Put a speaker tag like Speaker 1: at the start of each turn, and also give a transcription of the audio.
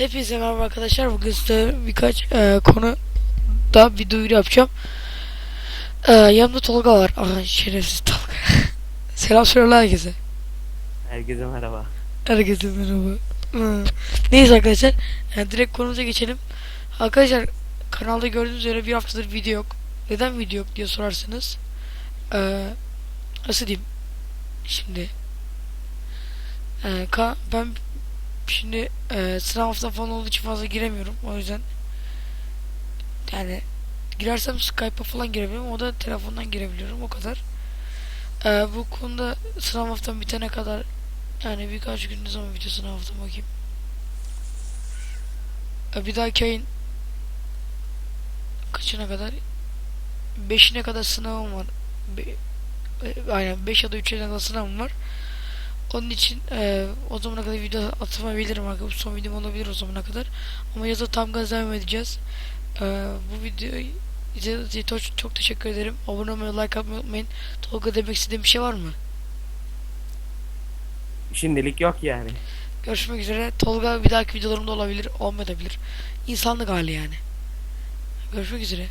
Speaker 1: Hepinize merhaba arkadaşlar. Bugün size birkaç e, konu da bir duyuru yapacağım. E, yanımda Tolga var. Aha şerefsiz Tolga. Selam söyle herkese.
Speaker 2: Herkese merhaba.
Speaker 1: Herkese merhaba. Neyse arkadaşlar. e, direkt konumuza geçelim. Arkadaşlar kanalda gördüğünüz üzere bir haftadır video yok. Neden video yok diye sorarsanız. E, nasıl diyeyim? Şimdi e, ben Şimdi e, sınav hafta falan olduğu için fazla giremiyorum. O yüzden yani girersem Skype'a falan girebiliyorum. O da telefondan girebiliyorum. O kadar. E, bu konuda sınav haftam bitene kadar yani birkaç gün ne zaman bitiyor sınav haftam bakayım. E, bir dahaki ayın kaçına kadar? Beşine kadar sınavım var. Be, e, aynen 5 ya da 3'e kadar sınavım var. Onun için e, o zamana kadar video atamayabilirim arkadaşlar. Son videom olabilir o zamana kadar. Ama yazı tam gaz devam edeceğiz. E, bu videoyu izlediğiniz için çok, çok teşekkür ederim. Abone olmayı, like atmayı unutmayın. Tolga demek istediğim bir şey var mı?
Speaker 2: Şimdilik yok yani.
Speaker 1: Görüşmek üzere. Tolga bir dahaki videolarımda olabilir, olmayabilir. İnsanlık hali yani. Görüşmek üzere.